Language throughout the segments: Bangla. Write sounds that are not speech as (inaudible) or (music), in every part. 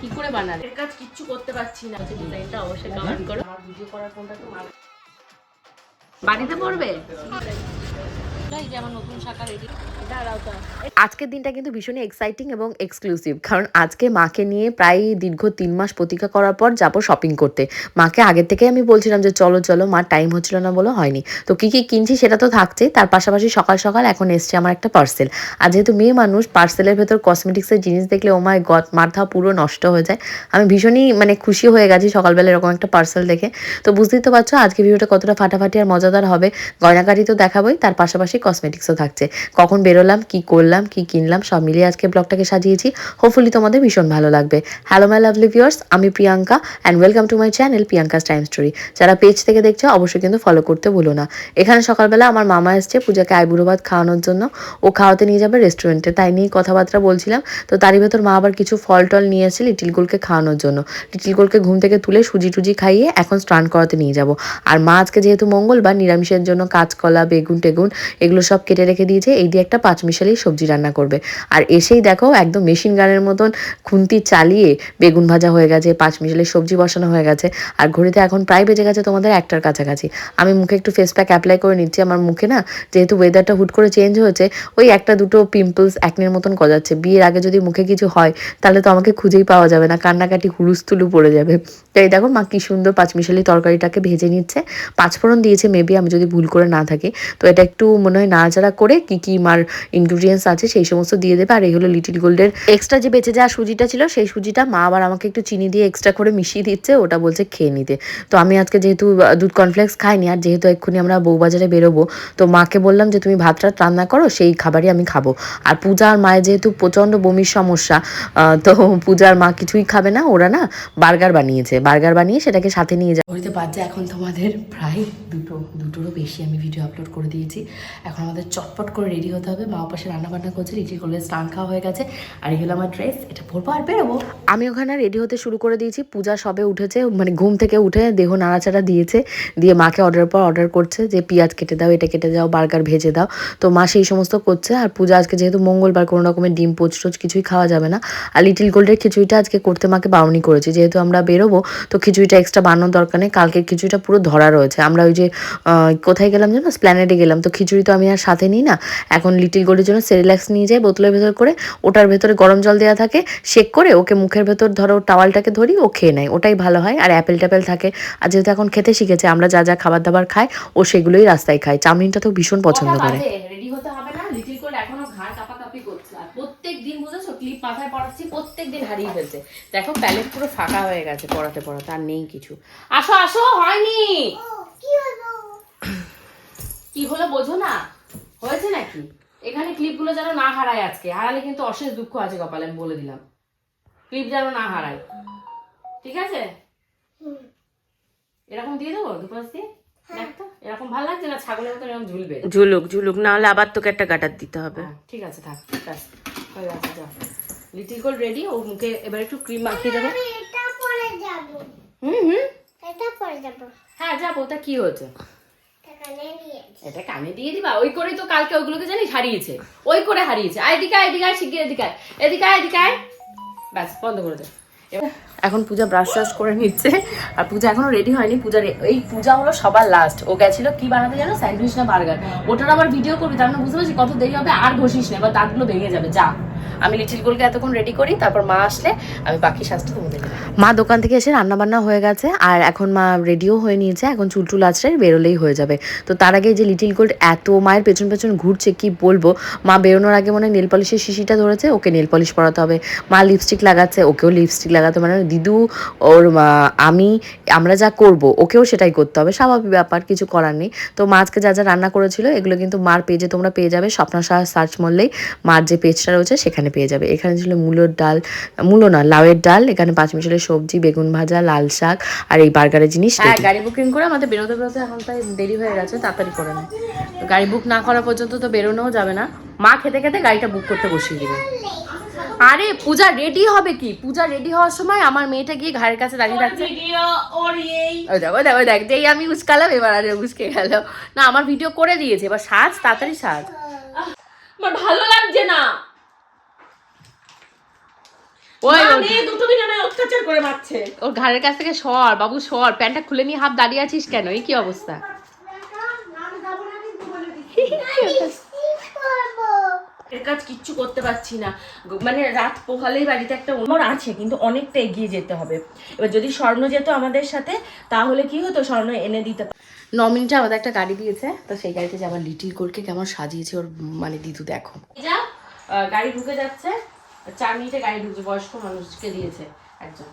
কি করে বানালে? এর কাজ কিচ্ছু করতে পারছি না। ডিজাইনটা অবশ্যই কমেন্ট করো। আমার ভিডিও করার কোনটা তো মানে বাড়িতে পড়বে? এই যে আমার নতুন শাখা রেডি আজকের দিনটা কিন্তু ভীষণই এক্সাইটিং এবং এক্সক্লুসিভ কারণ আজকে মাকে নিয়ে প্রায় দীর্ঘ তিন মাস প্রতীক্ষা করার পর যাব শপিং করতে। মাকে আগের থেকে আমি বলছিলাম যে, চলো চলো মার টাইম হচ্ছিল না বলে হয়নি। তো কি কি কিনছি সেটা তো থাকছে, তার পাশাপাশি সকাল সকাল এখন এসছে আমার একটা পার্সেল আর যেহেতু মেয়ে মানুষ পার্সেলের ভেতর কসমেটিক্সের জিনিস দেখলে ও মাই গদ মাথা পুরো নষ্ট হয়ে যায়। আমি ভীষণই মানে খুশি হয়ে গেছি সকালবেলা এরকম একটা পার্সেল দেখে। তো বুঝতেই তো পারছ, আজকে ভিডিওটা কতটা ফাটাফাটি আর মজাদার হবে। গয়নাকারি তো দেখাবোই, তার পাশাপাশি কসমেটিক্সও থাকছে। কখন বেরোলাম, কি করলাম, কি কিনলাম, সব মিলিয়ে আজকে ব্লগটাকে সাজিয়েছি। হোপফুলি তোমাদের ভীষণ ভালো লাগবে। হ্যালো মাই লাভলি ভিউয়ার্স আমি Priyanka and welcome to my channel Priyanka's time story যারা পেজ থেকে দেখছ, অবশ্যই কিন্তু ফলো করতে ভুলো না। এখানে সকালবেলা আমার মামা এসছে পূজাকে আইবুড়ো ভাত খাওয়ানোর জন্য। ও খাওয়াতে নিয়ে যাবে রেস্টুরেন্টে তাই নিয়ে কথাবার্তা বলছিলাম। তো তারই ভেতর মা আবার কিছু ফল টল নিয়ে এসেছে লিটিল গোলকে খাওয়ানোর জন্য। লিটিল গোলকে ঘুম থেকে তুলে সুজি টুজি খাইয়ে এখন স্নান করাতে নিয়ে যাব। আর মা আজকে যেহেতু মঙ্গলবার, নিরামিষের জন্য কাঁচকলা বেগুন টেগুন এগুলো সব কেটে রেখে দিয়েছে। এই দিয়ে একটা পাঁচমিশালি সবজি রান্না করবে। আর এসেই দেখো একদম মেশিন গানের মতন খুন্তি চালিয়ে বেগুন ভাজা হয়ে গেছে পাঁচমিশালি সবজি বসানো হয়ে গেছে। আর ঘড়িতে এখন প্রায় বেজে গেছে তোমাদের একটার কাছাকাছি। আমি মুখে একটু ফেস প্যাক অ্যাপ্লাই করে নিচ্ছি আমার মুখে না, যেহেতু ওয়েদারটা হুট করে চেঞ্জ হয়েছে, ওই একটা দুটো পিম্পলস একনের মতন গজাচ্ছে। বিয়ের আগে যদি মুখে কিছু হয়, তাহলে তো আমাকে খুঁজেই পাওয়া যাবে না, কান্নাকাটি হুলুস্থুলু পড়ে যাবে। তাই দেখো মা কি সুন্দর পাঁচমিশালি তরকারিটাকে ভেজে নিচ্ছে। পাঁচফোড়ন দিয়েছে মেবি আমি যদি ভুল করে না থাকি। তো এটা একটু মনে হয় নাড়াচাড়া করে কি কি মার ইনগ্রিডিয়েন্টস আছে, সেই সমস্ত দিয়ে দেবে। আর এই হলো লিটিল গোল্ডের এক্সট্রা যে বেঁচে যাওয়া সুজিটা ছিল, সেই সুজিটা মা আবার আমাকে একটু চিনি দিয়ে এক্সট্রা করে মিশিয়ে দিচ্ছে, ওটা বলছে খেয়ে নিতে। তো আমি আজকে যেহেতু দুধ কর্নফ্লেক্স খাইনি, আর যেহেতু এক্ষুনি আমরা বউবাজারে বেরোবো, তো মাকে বললাম যে তুমি ভাতটা রান্না করো, সেই খাবারই আমি খাব। আর পূজা আর মায়ের যেহেতু প্রচণ্ড বমির সমস্যা তো পূজার মা কিছুই খাবে না, ওরা না বার্গার বানিয়েছে। বার্গার বানিয়ে সেটাকে সাথে নিয়ে যাবে ঘড়িতে বাজছে এখন তোমাদের প্রায় দুটো, দুটোরও বেশি আমি ভিডিও আপলোড করে দিয়েছি। এখন আমাদের চটপট করে রেডি হতে হবে। মা পাশে রান্না বান্না করছে লিটিল করলে স্নান খাওয়া হয়ে গেছে। আর এই হলো আমার ড্রেস এটা পরবো আর বেরোবো। আমি ওখানে রেডি হতে শুরু করে দিয়েছি, পূজা সবে উঠেছে মানে ঘুম থেকে উঠে দেহ নাড়াচাড়া দিয়েছে, দিয়ে মাকে অর্ডার পর অর্ডার করছে যে, পেঁয়াজ কেটে দাও, এটা কেটে দাও বার্গার ভেজে দাও। তো মা সেই সমস্ত করছে, আর পূজা আজকে যেহেতু মঙ্গলবার কোনো রকমের ডিম, পোচ টোচ কিছুই খাওয়া যাবে না। আর লিটিল গোল্ডের খিচুড়িটা আজকে করতে মাকে বাউনি করেছি, যেহেতু আমরা বেরোবো, তো খিচুড়িটা এক্সট্রা বানানোর দরকার নেই কালকের খিচুড়িটা পুরো ধরা রয়েছে। আমরা ওই যে কোথায় গেলাম জানো স্প্ল্যানেডে গেলাম, তো খিচুড়ি তো আমি আর সাথে নিই না, এখন লিটিল গোল্ডের জন্য সেরিল্যাক্স নিয়ে যাই বোতলের ভেতর করে ওটার ভেতরে গরম জল দেওয়া থাকে শেক করে ওকে মুখের ভেতর ধরো টাওয়ালটাকে ধরি ও খেয়ে নেয় ওটাই ভালো হয়। আর অ্যাপেল ট্যাপেল থাকে। আর যেহেতু এখন খেতে শিখেছে আমরা যা যা খাবার দাবার খাই ও সেগুলোই রাস্তায় খায়। চাউমিনটা তো ভীষণ পছন্দ করে। রেডি হতে হবে না। লিটিল কোড এখনও ঘাড় কাপাকাপি করছে। আর প্রত্যেক দিন বুঝেছ ক্লিপ মাথায় পড়াচ্ছি প্রত্যেক দিন হারিয়ে ফেলছে। দেখো প্যালেট পুরো ফাঁকা হয়ে গেছে পড়াতে পড়াতে আর নেই কিছু। আসো আসো হয়নি! কি হলো বোঝো না? হয়েছে নাকি? এখানে ক্লিপগুলো যেন না হারায় আজকে। হারালে কিন্তু অশেষ দুঃখ আছে কপালে আমি বলে দিলাম। ক্লিপ যেন না হারায়। ঠিক আছে? এরকম দিয়ে দেবো দুপাশ দিয়ে? দেখ তো এরকম ভালো লাগছে না? ছাগলের মতো এরকম ঝুলবে? ঝুলুক ঝুলুক না হলে আবার তোকে একটা গাটার দিতে হবে। হ্যাঁ, ঠিক আছে থাক ব্যাস। হয়ে গেছে যা। লিটিল গোল্ড রেডি ও মুখে এবার একটু ক্রিম মাখিয়ে দেবো। এটা পরে যাব। হুম হুম। এটা পরে যাব। হ্যাঁ যাব ওটা কি নিয়ে এটা কানে দিয়ে দিবা। ওই করেই তো কালকে ওগুলোকে জানিস হারিয়েছে। ওই করে হারিয়েছে। আয় এদিকে আয়, এদিকে আয়, শিগগির এদিকে আয়, এদিকে আয়, এদিকে আয়। ব্যাস বন্ধ করে দে। এখন পূজা ব্রাশ ট্রাশ করে নিচ্ছে। আর পূজা এখনও রেডি হয়নি। পূজা এই পূজা হলো সবার লাস্ট ও গেছিল কি বানাতে জানো? স্যান্ডউইচ না বার্গার ওটার আবার ভিডিও করবি তার মানে বুঝতে পারছি কত দেরি হবে? আর ঘষিস না। এবার দাঁতগুলো ভেঙে যাবে। যা। আমি লিটিল গোলকে এতক্ষণ রেডি করি, তারপর মা আসলে আমি বাকি সাজটা তোমাদের মা দোকান থেকে এসে রান্না বান্না হয়ে গেছে, আর এখন মা রেডিও হয়ে নিয়েছে, এখন চুলটুল আছড়ে বেরোলেই হয়ে যাবে। তো তার আগে যে লিটিল গোল্ড এত মায়ের পেছন পেছন ঘুরছে, কি বলব? মা বেরোনোর আগে মনে নেল পলিশের শিশিটা ধরেছে, ওকে নেল পলিশ পরাতে হবে। মা লিপস্টিক লাগাচ্ছে, ওকেও লিপস্টিক লাগাতে হবে। মানে দিদু, ওর আমি, আমরা যা করব, ওকেও সেটাই করতে হবে। স্বাভাবিক ব্যাপার, কিছু করার নেই। তো মা আজকে যা যা রান্না করেছিল, এগুলো কিন্তু মার পেজে তোমরা পেয়ে যাবে। স্বপ্না সার্চ করলেই মার যে পেজটা রয়েছে সেখানে পেয়ে যাবে। এখানে ছিল মূলোর ডাল মূলো না লাউয়ের ডাল এখানে পাঁচ মিশালের সবজি বেগুন ভাজা লাল শাক আর এই বার্গারের জিনিস হ্যাঁ গাড়ি বুকিং করে আমাদের বেরোতে বেরোতে এখন তাই দেরি হয়ে গেছে তাড়াতাড়ি করে নেয় গাড়ি বুক না করা পর্যন্ত তো বেরোনোও যাবে না। মা খেতে খেতে গাড়িটা বুক করতে বসিয়ে দিবে। আরে পূজা রেডি হবে কি? পূজা রেডি হওয়ার সময় আমার মেয়েটা গিয়ে ঘাড়ের কাছে দাঁড়িয়ে থাকছে। দেখ দেখ দেখ যেই আমি উস্কালাম এবার আরে উস্কে গেল। না আমার ভিডিও করে দিয়েছে এবার সাজ তাড়াতাড়ি সাজ। আমার ভালো লাগছে না। ওই ওই। দুটো দিন আমি নড়চড় করে মারছে। ওর ঘাড়ের কাছ থেকে সর বাবু সর প্যান্টটা খুলে নিয়ে হাত দাঁড়িয়ে আছিস কেন? এই কি অবস্থা? এর কাজ কিচ্ছু করতে পারছি না। মানে রাত পোহালেই বাড়িতে একটা উমর আছে কিন্তু অনেকটা এগিয়ে যেতে হবে। এবার যদি স্বর্ণ যেত আমাদের সাথে তাহলে কি হতো? স্বর্ণ এনে দিতে ন মিনিটে আমাদের একটা গাড়ি দিয়েছে তো সেই গাড়িতে যে আবার লিটিল কোরকে কেমন সাজিয়েছে ওর মানে দিদু দেখো। যা গাড়ি ঢুকে যাচ্ছে। চার মিনিটে গাড়ি ঢুকছে, বয়স্ক মানুষকে দিয়েছে একজন।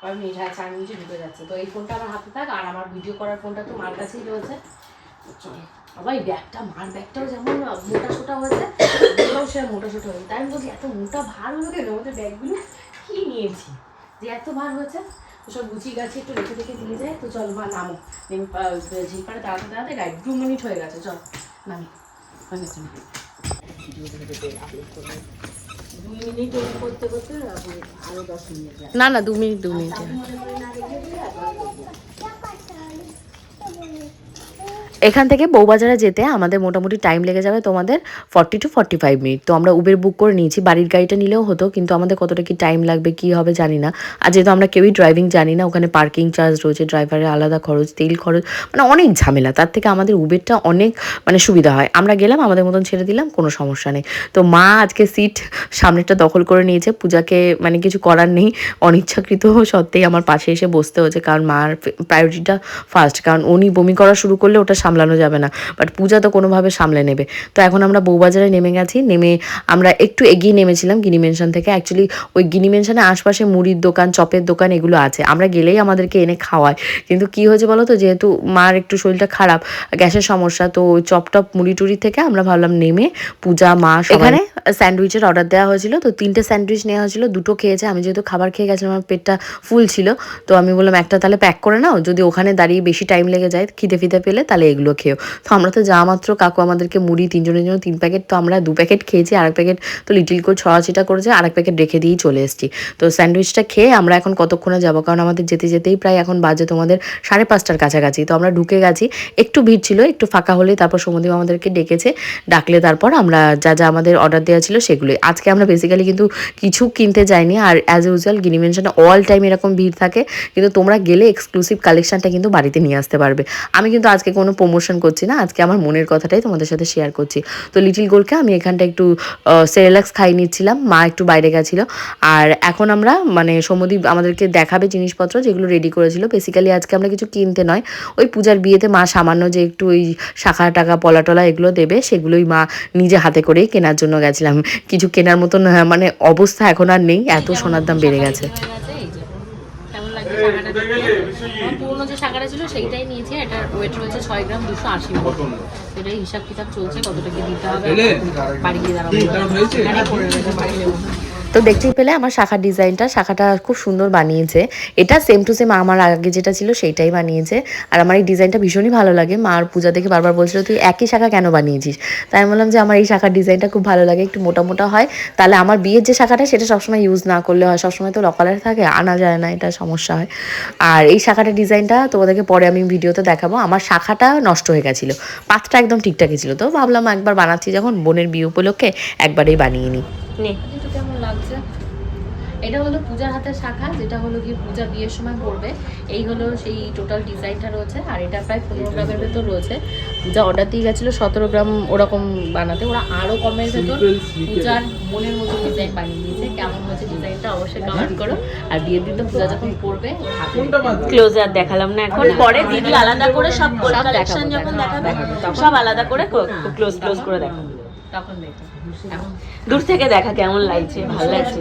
কয় মিনিট হ্যাঁ চার মিনিটে ঢুকে যাচ্ছে। তো এই ফোনটা আমার হাতে থাক, আর আমার ভিডিও করার ফোনটা তো মার কাছেই রয়েছে। চল। আবার এই ব্যাগটা, মার ব্যাগটাও যেমন মোটা সোটা হয়েছে ওটাও সে মোটা সোটা হয়েছে। তাই আমি বলছি, এত মোটা ভার হলো কেন? আমাদের ব্যাগগুলো কী নিয়েছি? যে এত ভার হয়েছে? তো সব গুছিয়ে গাছি একটু রেখে রেখে দিয়ে যায়। তো চল, মা, নামো। ঝিলপাড়ে দাঁড়াতে দাঁড়াতে গাড়ি দু মিনিট হয়ে গেছে। চল, নামি। দুই মিনিট না না দু মিনিট দু মিনিট। এখান থেকে বউবাজারে যেতে আমাদের মোটামুটি টাইম লেগে যাবে তোমাদের forty two forty five minute তো আমরা উবের বুক করে নিয়েছি, বাড়ির গাড়িটা নিলেও হতো, কিন্তু আমাদের কতটা কি টাইম লাগবে, কি হবে জানি না। আর যেহেতু আমরা কেউই ড্রাইভিং জানি না, ওখানে পার্কিং চার্জ রয়েছে ড্রাইভারের আলাদা খরচ, তেল খরচ মানে অনেক ঝামেলা। তার থেকে আমাদের উবেরটা অনেক মানে সুবিধা হয়। আমরা গেলাম, আমাদের মতন ছেড়ে দিলাম, কোনো সমস্যা নেই। তো মা আজকে সিট সামনেরটা দখল করে নিয়েছে, পূজাকে মানে কিছু করার নেই। অনিচ্ছাকৃত সত্ত্বেই আমার পাশে এসে বসতে হচ্ছে কারণ মার প্রায়োরিটিটা ফার্স্ট কারণ উনি বমি করা শুরু করলে ওটা সামলানো যাবে না। বাট পূজা তো কোনোভাবে সামলে নেবে। তো এখন আমরা বউবাজারে নেমে গেছি নেমে আমরা একটু এগিয়ে নেমেছিলাম গিনি মেনশন থেকে। অ্যাকচুয়ালি ওই গিনি মেনশনের আশপাশে মুড়ির দোকান চপের দোকান এগুলো আছে। আমরা গেলেই আমাদেরকে এনে খাওয়ায়। কিন্তু কি হয়েছে বলো তো যেহেতু মার একটু শরীরটা খারাপ গ্যাসের সমস্যা তো ওই চপ টপ মুড়ি টুড়ি থেকে আমরা ভাবলাম নেমে পূজা মা এখানে স্যান্ডউইচের অর্ডার দেওয়া হয়েছিল। তো তিনটে স্যান্ডউইচ নেওয়া হয়েছিল দুটো খেয়েছে। আমি যেহেতু খাবার খেয়ে গেছিলাম আমার পেটটা ফুল ছিল। তো আমি বললাম একটা তাহলে প্যাক করে নাও। যদি ওখানে দাঁড়িয়ে বেশি টাইম লেগে যায় খিদে ফিদে পেলে তাহলে এগুলো খেও তো আমরা তো যা মাত্র কাকু আমাদেরকে মুড়ি, তিনজনের জন্য তিন প্যাকেট, তো আমরা দু প্যাকেট খেয়েছি আর এক প্যাকেট তো লিটিল করে ছড়াছিটা করেছে আর এক প্যাকেট রেখে দিয়েই চলে এসেছি। তো স্যান্ডউইচটা খেয়ে আমরা এখন কতক্ষণে যাব? কারণ আমাদের যেতে যেতেই প্রায় এখন বাজে তোমাদের সাড়ে পাঁচটার কাছাকাছি। তো আমরা ঢুকে গেছি, একটু ভিড় ছিল, একটু ফাঁকা হলেই তারপর সমুদ্র আমাদেরকে ডেকেছে, ডাকলে তারপর আমরা যা যা আমাদের অর্ডার দেওয়া ছিল সেগুলোই। আজকে আমরা বেসিক্যালি কিন্তু কিছু কিনতে যাইনি, আর অ্যাজ ইউজুয়াল গিনি মেনশনে অল টাইম এরকম ভিড় থাকে, কিন্তু তোমরা গেলে এক্সক্লুসিভ কালেকশনটা কিন্তু বাড়িতে নিয়ে আসতে পারবে। আমি কিন্তু আজকে কোনো প্রমোশন করছি না, আজকে আমার মনের কথাটাই তোমাদের সাথে শেয়ার করছি। তো লিটিল গোলকে আমি এখানটা একটু সেরেলাক্স খাই নিচ্ছিলাম, মা একটু বাইরে গেছিল। আর এখন আমরা মানে সমুদ্র আমাদেরকে দেখাবে জিনিসপত্র যেগুলো রেডি করেছিল। বেসিক্যালি আজকে আমরা কিছু কিনতে নয়, ওই পূজার বিয়েতে মা সামান্য যে একটু ওই শাখা টাকা, পলা টলা এগুলো দেবে, সেগুলোই মা নিজে হাতে করেই কেনার জন্য গেছিলাম। কিছু কেনার মতন মানে অবস্থা এখন আর নেই, এত সোনার দাম বেড়ে গেছে। কেমন পুরোনো যে শাখাটা ছিল সেইটাই নিয়েছি এটার ওয়েট রয়েছে ছয় গ্রাম দুশো আশি এটাই হিসাব কিতাব চলছে কতটা কি দিতে হবে বাড়ি গিয়ে দাঁড়াবো। তো দেখতেই পেলে আমার শাখার ডিজাইনটা, শাখাটা খুব সুন্দর বানিয়েছে। এটা সেম টু সেম আমার আগে যেটা ছিল সেইটাই বানিয়েছে। আর আমার এই ডিজাইনটা ভীষণই ভালো লাগে। মা আর পূজা দেখে বারবার বলছিল, তুই একই শাখা কেন বানিয়েছিস? তাই আমি বললাম যে, আমার এই শাখার ডিজাইনটা খুব ভালো লাগে, একটু মোটা মোটা হয়। তাহলে আমার বিয়ের যে শাখাটা, সেটা সবসময় ইউজ না করলে হয়। সবসময় তো লকালার থাকে, আনা যায় না, এটা সমস্যা হয়। আর এই শাখাটার ডিজাইনটা তোমাদেরকে পরে আমি ভিডিওতে দেখাবো। আমার শাখাটা নষ্ট হয়ে গেছিল। পাতটা একদম ঠিকঠাকই ছিল। তো ভাবলাম একবার বানাচ্ছি যখন, বোনের বিয়ে উপলক্ষে একবারেই বানিয়ে নিই। নে। কিন্তু কেমন লাগছে? এটা হলো পূজার হাতের শাখা যেটা হলো গিয়ে পূজা বিয়ের সময় পড়বে এই হলো সেই টোটাল ডিজাইনটা রয়েছে আর এটা প্রায় পনেরো গ্রামের ভেতর রয়েছে। পূজা অর্ডার দিয়ে গেছিল সতেরো গ্রাম ওরকম বানাতে। ওরা আরও কমের ভেতর পূজার মনের মতো ডিজাইন বানিয়ে দিয়েছে। কেমন হয়েছে ডিজাইনটা অবশ্যই কমেন্ট করো। আর বিয়ের দিন তো পূজা যখন পড়বে ক্লোজার দেখালাম না এখন। পরে দিদি আলাদা করে সব কালেকশন যখন দেখাবে। সব আলাদা করে ক্লোজ ক্লোজ করে দেখাবো। তখন দেখো দূর থেকে দেখা কেমন লাগছে? ভালো লাগছে?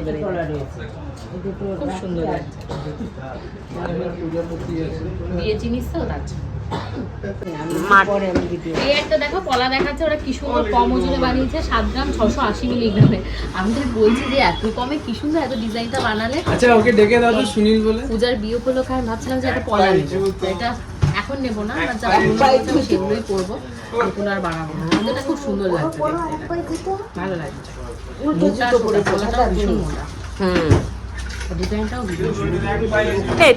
খুব সুন্দর লাগছে। বিয়ে জিনিস তো? এই একটা দেখো কলা দেখাচ্ছে ওরা কি সুন্দর কম ওজনে বানিয়েছে সাত গ্রাম ছশো আশি মিলিগ্রামে। আমি তো বলছি যে এত কমে কি সুন্দর এত ডিজাইনটা বানালে। আচ্ছা ওকে ডেকে দাও তো সুনীল বলে। পূজার বিয়ে উপলক্ষে আমি ভাবছিলাম যে একটা কলা নেব। এটা এখন নেব না আমার যা সেগুলোই পরবো নতুন আর বানাবো না। এটা খুব সুন্দর লাগছে ভালো লাগছে। মোটা ভীষণ মোটা। হুম ডিজাইনটাও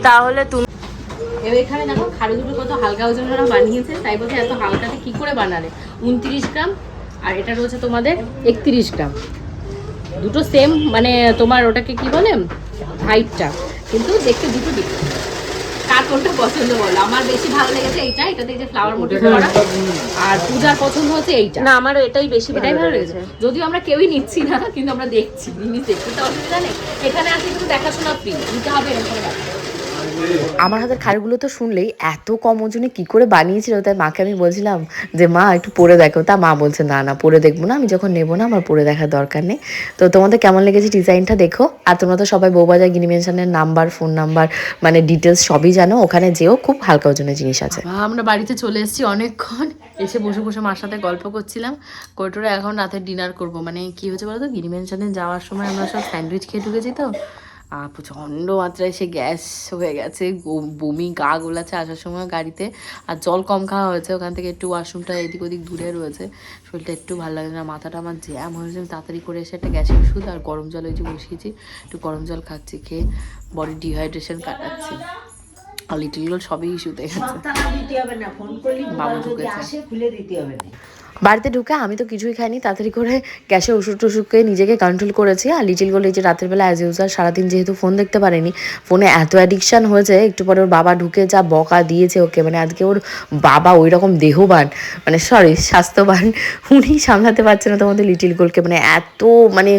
তাহলে তুমি এখানে দেখো খাড়ি দুটো কত হালকা ওজনেরা বানিয়েছে তাই বলছে এত হালকাতে কি করে বানালে? উনত্রিশ গ্রাম আর এটা রয়েছে তোমাদের একত্রিশ গ্রাম। দুটো সেম মানে তোমার ওটাকে কি বলে? হাইটটা কিন্তু দেখতে দুটো ডিফারেন্ট কার পছন্দ বলো আমার বেশি ভালো লেগেছে এইটা এটাতে যে ফ্লাওয়ার মোটিভ করা। আর পূজার পছন্দ হচ্ছে এইটা। না আমার এটাই বেশি এটাই ভালো লেগেছে। যদিও আমরা কেউই নিচ্ছি না কিন্তু আমরা দেখছি। জিনিস দেখছি তো অসুবিধা নেই। এখানে আসলে কিন্তু দেখাশোনা ফ্রি নিতে হবে এরকম ব্যাপার। আমার হাতের খাড়গুলো তো শুনলেই এত কম ওজনে কি করে বানিয়েছিল, তাই মাকে আমি বলছিলাম যে, মা, একটু পরে দেখো তা মা বলছে, না না, পরে দেখব না, আমি যখন নেব না, আমার পরে দেখার দরকার নেই। তো তোমাদের কেমন লেগেছে ডিজাইনটা দেখো, আর তোমরা তো সবাই বৌবাজার গিনি মেনশনের নাম্বার, ফোন নাম্বার মানে ডিটেলস সবই জানো, ওখানে যেও খুব হালকা ওজনের জিনিস আছে। আমরা বাড়িতে চলে এসেছি অনেকক্ষণ, এসে বসে বসে মার সাথে গল্প করছিলাম। কোটোরে এখন রাতে ডিনার করব মানে কি হয়েছে বলতো গিরি মেনশনে যাওয়ার সময় আমরা সব স্যান্ডউইচ খেয়ে ঢুকেছি তো প্রচণ্ড মাত্রায় সে গ্যাস হয়ে গেছে বমি গা গোলাচ্ছে আসার সময় গাড়িতে। আর জল কম খাওয়া হয়েছে ওখান থেকে একটু ওয়াশরুমটা এদিক ওদিক দূরে রয়েছে। শরীরটা একটু ভালো লাগে না মাথাটা আমার জ্যাম হয়েছে আমি তাড়াতাড়ি করে এসে একটা গ্যাসের ওষুধ আর গরম জল ওই যে বসিয়েছি একটু গরম জল খাচ্ছি খেয়ে বডি ডিহাইড্রেশন কাটাচ্ছি। আর লিটিল সবই ইস্যুতে বাবু ঢুকেছে। বাড়িতে ঢুকে আমি তো কিছুই খাইনি, তাড়াতাড়ি করে গ্যাসে ওষুধ টষুধ খেয়ে নিজেকে কন্ট্রোল করেছি। আর লিটিল গোল এই যে রাতের বেলা অ্যাজ ইউজাল সারাদিন যেহেতু ফোন দেখতে পারেনি ফোনে এত অ্যাডিকশান হয়েছে, একটু পরে ওর বাবা ঢুকে যা বকা দিয়েছে ওকে মানে আজকে ওর বাবা ওই রকম দেহবান মানে সরি স্বাস্থ্যবান, উনি সামলাতে পারছে না তোমাদের লিটিল গোলকে মানে এত মানে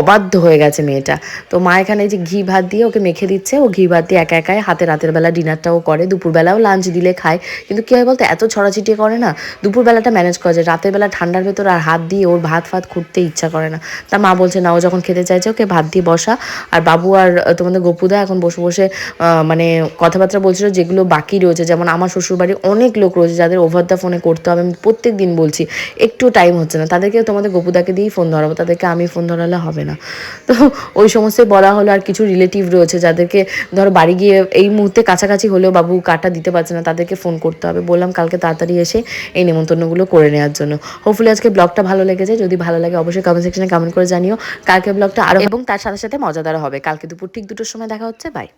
অবাধ্য হয়ে গেছে মেয়েটা। তো মা এখানে যে ঘি ভাত দিয়ে ওকে মেখে দিচ্ছে, ও ঘি ভাত দিয়ে একা একাই হাতে রাতের বেলা ডিনারটাও করে, দুপুরবেলাও লাঞ্চ দিলে খায়। কিন্তু কী হয় বলতো, এত ছড়াছিটিয়ে করে না, দুপুরবেলাটা ম্যানেজ করা যায় রাতের বেলা ঠান্ডার ভেতর আর হাত দিয়ে ওর ভাত ফাত খুঁড়তে ইচ্ছা করে না। তা মা বলছে না ও যখন খেতে চাইছে ওকে ভাত দিয়ে বসা। আর বাবু আর তোমাদের গপুদা এখন বসে বসে মানে কথাবার্তা বলছিল যেগুলো বাকি রয়েছে। যেমন আমার শ্বশুরবাড়ি অনেক লোক রয়েছে যাদের ওভার দ্য ফোনে করতে হবে। আমি প্রত্যেক দিন বলছি, একটু টাইম হচ্ছে না। তাদেরকে তোমাদের গপুদাকে দিয়েই ফোন ধরাবো। তাদেরকে আমি ফোন ধরালে হবে না। (laughs) তো ওই সমস্ত বলা হলো। আর কিছু রিলেটিভ রয়েছে যাদেরকে, ধরো বাড়ি গিয়ে এই মুহূর্তে কাছাকাছি হলেও বাবু কাটা দিতে পারছে না, তাদেরকে ফোন করতে হবে। বললাম, কালকে তাড়াতাড়ি এসে এই নেমন্তন্নগুলো করে নেওয়ার জন্য হোপফুলি আজকে ব্লগটা ভালো লেগেছে। যদি ভালো লাগে অবশ্যই কমেন্ট সেকশনে কমেন্ট করে জানিও। কালকে ব্লগটা আরও এবং তার সাথে সাথে মজাদার হবে। কালকে দুপুর ঠিক দুটোর সময় দেখা হচ্ছে। বাই